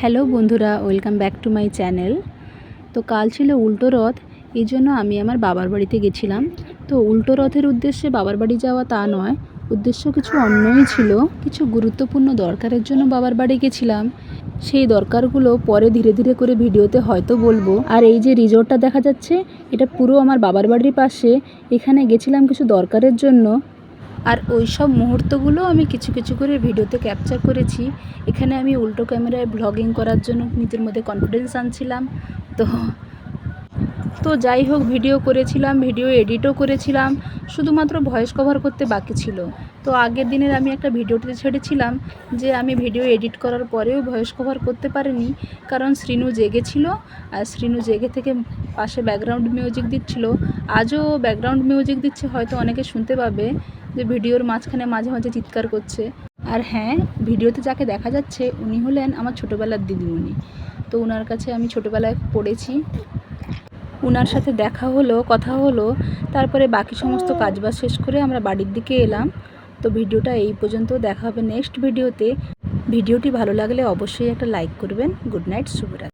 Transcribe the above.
Hello বন্ধুরা, welcome back to my channel. তো কাল ছিল উল্টো রথ, এই জন্য আমি আমার বাবার বাড়িতে গেছিলাম। তো উল্টো রথের উদ্দেশ্যে বাবার বাড়ি যাওয়া তা নয়, উদ্দেশ্য কিছু অন্যই ছিল। কিছু গুরুত্বপূর্ণ দরকারের জন্য বাবার বাড়ি গেছিলাম। সেই দরকারগুলো পরে ধীরে ধীরে করে ভিডিওতে হয়তো বলব। আর এই যে রিজোর্টটা দেখা যাচ্ছে, এটা পুরো আমার বাবার বাড়ির পাশে। এখানে গেছিলাম কিছু দরকারের জন্য। আর ওই সব মুহূর্তগুলো আমি কিছু কিছু করে ভিডিওতে ক্যাপচার করেছি। এখানে আমি উল্টো ক্যামেরায় ব্লগিং করার জন্য নিজের মধ্যে কনফিডেন্স আনছিলাম। তো তো যাই হোক ভিডিও করেছিলাম ভিডিও এডিটও করেছিলাম। শুধুমাত্র ভয়েস কভার করতে বাকি ছিল। তো আগের দিনের আমি একটা ভিডিওতে ছেড়েছিলাম যে আমি ভিডিও এডিট করার পরেও ভয়েস কভার করতে পারিনি। কারণ শ্রীনু জেগেছিল আর শ্রীনু জেগে থেকে পাশে ব্যাকগ্রাউন্ড মিউজিক দিচ্ছিল। আজও ব্যাকগ্রাউন্ড মিউজিক দিচ্ছে, হয়তো অনেকে শুনতে পাবে। যে ভিডিওর মাঝখানে মাঝে মাঝে চিৎকার করছে। আর হ্যাঁ ভিডিওতে যাকে দেখা যাচ্ছে উনি হলেন আমার ছোটোবেলার দিদিমণি। তো ওনার কাছে আমি ছোটোবেলায় পড়েছি। ওনার সাথে দেখা হলো, কথা হলো, তারপরে বাকি সমস্ত কাজবাজ শেষ করে আমরা বাড়ির দিকে এলাম। তো ভিডিওটা এই পর্যন্ত, দেখা হবে নেক্সট ভিডিওতে ভিডিওটি ভালো লাগলে অবশ্যই একটা লাইক করবেন। গুড নাইট শুভরাত্রি।